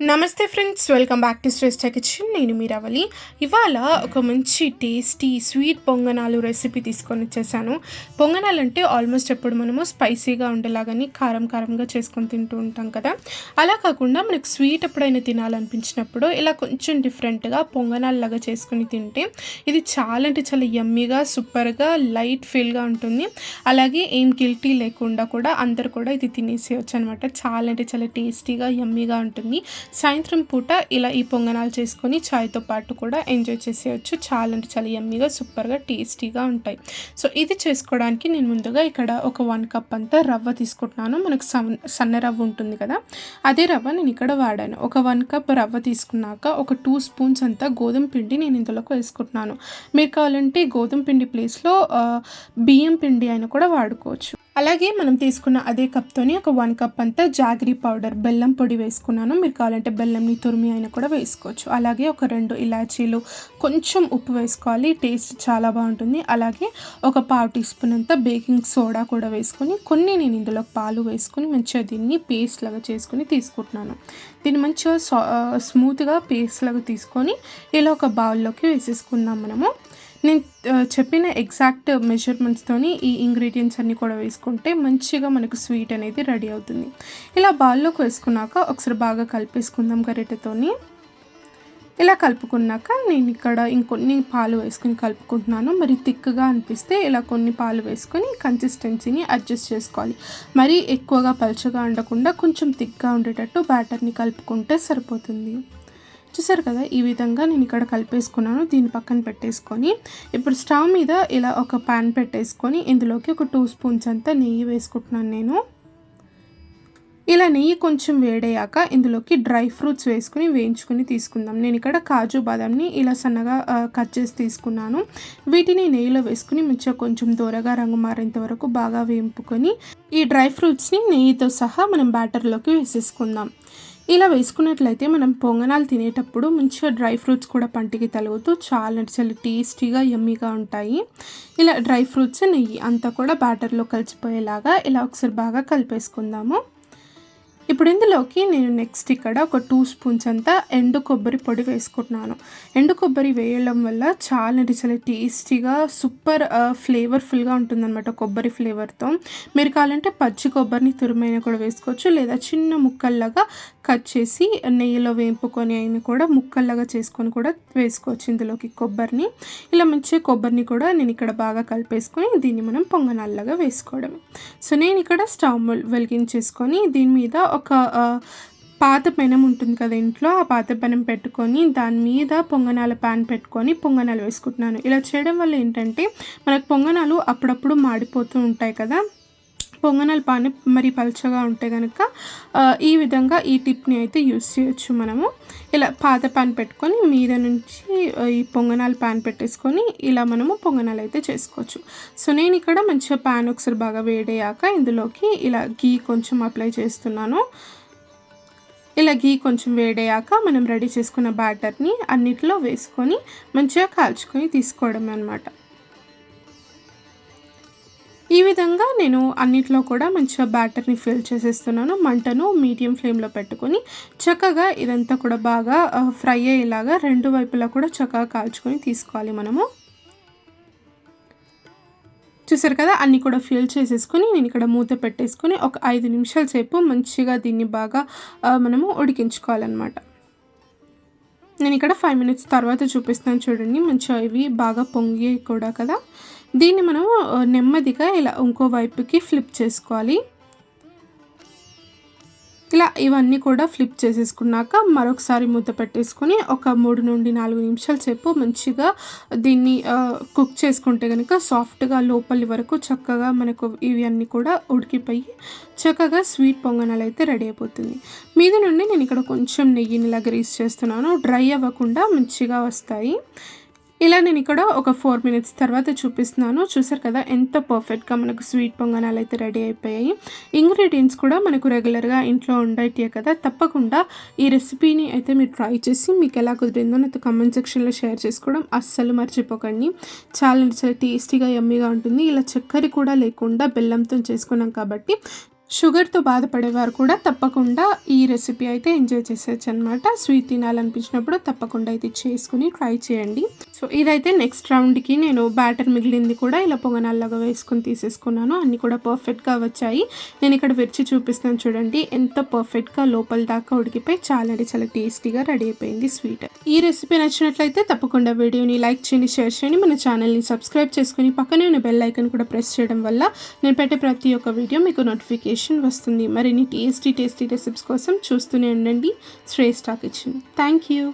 నమస్తే friends welcome back to Shreshta kitchen. నేను మీరవలి ఇవాళ ఒక మంచి టేస్టీ స్వీట్ పొంగనాలు రెసిపీ తీసుకొని వచ్చేసాను. పొంగనాలు అంటే ఆల్మోస్ట్ ఎప్పుడు మనము స్పైసీగా ఉండేలాగాని కారం కారంగా చేసుకొని తింటూ ఉంటాం కదా. అలా కాకుండా మనకు స్వీట్ ఎప్పుడైనా తినాలనిపించినప్పుడు ఇలా కొంచెం డిఫరెంట్గా పొంగనాలు లాగా చేసుకుని తింటే ఇది చాలా అంటే చాలా యమ్మీగా సూపర్గా లైట్ ఫీల్గా ఉంటుంది. అలాగే ఏం గిల్టీ లేకుండా కూడా అందరు కూడా ఇది తినేసేయచ్చు అనమాట చాలా అంటే చాలా టేస్టీగా యమ్మీగా ఉంటుంది. సాయంత్రం పూట ఇలా ఈ పొంగనాలు చేసుకొని చాయ్తో పాటు కూడా ఎంజాయ్ చేసేయచ్చు. చాలా అంటే చాలా ఎమ్మీగా సూపర్గా టేస్టీగా ఉంటాయి. సో ఇది చేసుకోవడానికి నేను ముందుగా ఇక్కడ ఒక వన్ కప్ అంతా రవ్వ తీసుకుంటున్నాను. మనకు సన్ సన్న రవ్వ ఉంటుంది కదా అదే రవ్వ నేను ఇక్కడ వాడాను. ఒక వన్ కప్ రవ్వ తీసుకున్నాక ఒక టూ స్పూన్స్ అంతా గోధుమ పిండి నేను ఇందులోకి వేసుకుంటున్నాను. మీరు కావాలంటే గోధుమ పిండి ప్లేస్లో బియ్యం పిండి అయినా కూడా వాడుకోవచ్చు. అలాగే మనం తీసుకున్న అదే కప్తోని ఒక వన్ కప్ అంతా జాగరీ పౌడర్ బెల్లం పొడి వేసుకున్నాను. మీరు కావాలంటే బెల్లంని తురిమి అయినా కూడా వేసుకోవచ్చు. అలాగే ఒక రెండు ఇలాచీలు కొంచెం ఉప్పు వేసుకోవాలి. టేస్ట్ చాలా బాగుంటుంది. అలాగే ఒక పావు టీ స్పూన్ అంతా బేకింగ్ సోడా కూడా వేసుకొని కొన్ని నేను ఇందులో పాలు వేసుకొని మంచిగా దీన్ని పేస్ట్ లాగా చేసుకొని తీసుకుంటున్నాను. దీన్ని మంచిగా స్మూత్గా పేస్ట్ లాగా తీసుకొని ఇలా ఒక బౌల్లోకి వేసేసుకుందాం మనము. నేను చెప్పిన ఎగ్జాక్ట్ మెజర్మెంట్స్తోని ఈ ఇంగ్రీడియంట్స్ అన్నీ కూడా వేసుకుంటే మంచిగా మనకు స్వీట్ అనేది రెడీ అవుతుంది. ఇలా బాల్లోకి వేసుకున్నాక ఒకసారి బాగా కలిపేసుకుందాం గరిటెతోని. ఇలా కలుపుకున్నాక నేను ఇక్కడ ఇంకొన్ని పాలు వేసుకుని కలుపుకుంటున్నాను. మరి థిక్గా అనిపిస్తే ఇలా కొన్ని పాలు వేసుకొని కన్సిస్టెన్సీని అడ్జస్ట్ చేసుకోవాలి. మరీ ఎక్కువగా పలుచగా ఉండకుండా కొంచెం థిక్గా ఉండేటట్టు బ్యాటర్ని కలుపుకుంటే సరిపోతుంది. చూసారు కదా? ఈ విధంగా నేను ఇక్కడ కలిపేసుకున్నాను. దీని పక్కన పెట్టేసుకొని ఇప్పుడు స్టవ్ మీద ఇలా ఒక ప్యాన్ పెట్టేసుకొని ఇందులోకి ఒక టూ స్పూన్స్ అంతా నెయ్యి వేసుకుంటున్నాను నేను. ఇలా నెయ్యి కొంచెం వేడయ్యాక ఇందులోకి డ్రై ఫ్రూట్స్ వేసుకుని వేయించుకుని తీసుకుందాం. నేను ఇక్కడ కాజు బాదంని ఇలా సన్నగా కట్ చేసి తీసుకున్నాను. వీటిని నెయ్యిలో వేసుకుని మంచిగా కొంచెం దూరగా రంగు మారేంత వరకు బాగా వేయింపుకొని ఈ డ్రై ఫ్రూట్స్ని నెయ్యితో సహా మనం బ్యాటర్లోకి వేసేసుకుందాం. ఇలా వేసుకున్నట్లయితే మనం పొంగనాలు తినేటప్పుడు మంచిగా డ్రై ఫ్రూట్స్ కూడా పంటికి తలుగుతూ చాలా చాలా టేస్టీగా యమ్మీగా ఉంటాయి. ఇలా డ్రై ఫ్రూట్స్ నెయ్యి అంతా కూడా బ్యాటర్లో కలిసిపోయేలాగా ఇలా ఒకసారి బాగా కలిపేసుకుందాము. ఇప్పుడు ఇందులోకి నేను నెక్స్ట్ ఇక్కడ ఒక టూ స్పూన్స్ అంతా ఎండు కొబ్బరి పొడి వేసుకుంటున్నాను. ఎండు కొబ్బరి వేయడం వల్ల చాలా అంటే చాలా టేస్టీగా సూపర్ ఫ్లేవర్ఫుల్గా ఉంటుందన్నమాట కొబ్బరి ఫ్లేవర్తో. మీరు కావాలంటే పచ్చి కొబ్బరిని తురిమైన కూడా వేసుకోవచ్చు లేదా చిన్న ముక్కల్లాగా కట్ చేసి నెయ్యిలో వేపుకొని అయినా కూడా ముక్కల్లాగా చేసుకొని కూడా వేసుకోవచ్చు ఇందులోకి కొబ్బరిని. ఇలా మంచిగా కొబ్బరిని కూడా నేను ఇక్కడ బాగా కలిపేసుకొని దీన్ని మనం పొంగనాల్లాగా వేసుకోవడమే. సో నేను ఇక్కడ స్టవ్ వెలిగించేసుకొని దీని మీద ఒక పాత పెనం ఉంటుంది కదా ఇంట్లో ఆ పాత పెనం పెట్టుకొని దాని మీద పొంగనాల ప్యాన్ పెట్టుకొని పొంగనాలు వేసుకుంటున్నాను. ఇలా చేయడం వల్ల ఏంటంటే మనకు పొంగనాలు అప్పుడప్పుడు మాడిపోతూ ఉంటాయి కదా. పొంగనల్ పాని మరి పలచగా ఉంటే కనుక ఈ విధంగా ఈ టిప్ని అయితే యూస్ చేయొచ్చు మనము. ఇలా పాత పాన్ పెట్టుకొని మీద నుంచి ఈ పొంగనాలు పాన్ పెట్టేసుకొని ఇలా మనము పొంగనాలు అయితే చేసుకోవచ్చు. సో నేను ఇక్కడ మంచిగా పాన్ ఒకసారి బాగా వేడయ్యాక ఇందులోకి ఇలా గీ కొంచెం అప్లై చేస్తున్నాను. ఇలా గీ కొంచెం వేడయ్యాక మనం రెడీ చేసుకున్న బ్యాటర్ని అన్నిటిలో వేసుకొని మంచిగా కాల్చుకొని తీసుకోవడం అనమాట ఈ విధంగా నేను అన్నిట్లో కూడా మంచిగా బ్యాటర్ని ఫిల్ చేసేస్తున్నాను. మంటను మీడియం ఫ్లేమ్లో పెట్టుకొని చక్కగా ఇదంతా కూడా బాగా ఫ్రై అయ్యేలాగా రెండు వైపులా కూడా చక్కగా కాల్చుకొని తీసుకోవాలి మనము. చూసారు కదా? అన్నీ కూడా ఫిల్ చేసేసుకొని నేను ఇక్కడ మూత పెట్టేసుకొని ఒక ఐదు నిమిషాల సేపు మంచిగా దీన్ని బాగా మనము ఉడికించుకోవాలన్నమాట. నేను ఇక్కడ ఫైవ్ మినిట్స్ తర్వాత చూపిస్తాను చూడండి. మంచిగా ఇవి బాగా పొంగి కూడా కదా? దీన్ని మనం నెమ్మదిగా ఇలా ఇంకో వైపుకి ఫ్లిప్ చేసుకోవాలి. ఇలా ఇవన్నీ కూడా ఫ్లిప్ చేసేసుకున్నాక మరొకసారి మూత పెట్టేసుకొని ఒక మూడు నుండి నాలుగు నిమిషాల సేపు మంచిగా దీన్ని కుక్ చేసుకుంటే కనుక సాఫ్ట్గా లోపలి వరకు చక్కగా మనకు ఇవి అన్నీ కూడా ఉడికిపోయి చక్కగా స్వీట్ పొంగనాలు అయితే రెడీ అయిపోతుంది. మీద నుండి నేను ఇక్కడ కొంచెం నెయ్యిని ఇలా గ్రీస్ చేస్తున్నాను. డ్రై అవ్వకుండా మంచిగా వస్తాయి. ఇలా నేను ఇక్కడ ఒక ఫోర్ మినిట్స్ తర్వాత చూపిస్తున్నాను. చూసారు కదా ఎంత పర్ఫెక్ట్గా మనకు స్వీట్ పొంగనాలు అయితే రెడీ అయిపోయాయి. ఇంగ్రీడియంట్స్ కూడా మనకు రెగ్యులర్గా ఇంట్లో ఉండేటివే కదా తప్పకుండా ఈ రెసిపీని అయితే మీరు ట్రై చేసి మీకు ఎలా కుదిరిందో నాతో కమెంట్ సెక్షన్లో షేర్ చేసుకోవడం అస్సలు మర్చిపోకండి. చాలా చాలా టేస్టీగా ఎమ్మీగా ఉంటుంది. ఇలా చక్కెర కూడా లేకుండా బెల్లంతో చేసుకున్నాం కాబట్టి షుగర్తో బాధపడేవారు కూడా తప్పకుండా ఈ రెసిపీ అయితే ఎంజాయ్ చేసేయచ్చు అనమాట స్వీట్ తినాలనిపించినప్పుడు తప్పకుండా అయితే చేసుకుని ట్రై చేయండి. సో ఇదైతే నెక్స్ట్ రౌండ్కి నేను బ్యాటర్ మిగిలింది కూడా ఇలా పొగనాల్లాగా వేసుకొని తీసేసుకున్నాను. అన్నీ కూడా పర్ఫెక్ట్గా వచ్చాయి. నేను ఇక్కడ విరిచి చూపిస్తాను చూడండి. ఎంత పర్ఫెక్ట్గా లోపల దాకా ఉడికిపోయి చాలా అంటే చాలా టేస్టీగా రెడీ అయిపోయింది స్వీట్ ఈ రెసిపీ నచ్చినట్లయితే తప్పకుండా వీడియోని లైక్ చేయండి షేర్ చేయండి. మన ఛానల్ని సబ్స్క్రైబ్ చేసుకుని పక్కనే ఉన్న బెల్ ఐకన్ కూడా ప్రెస్ చేయడం వల్ల నేను పెట్టే ప్రతి ఒక్క వీడియో మీకు నోటిఫికేషన్ వస్తుంది. మరిన్ని టేస్టీ టేస్టీ రెసిపీస్ కోసం చూస్తూనే ఉండండి. శ్రేష్ఠ కిచెన్ థ్యాంక్ యూ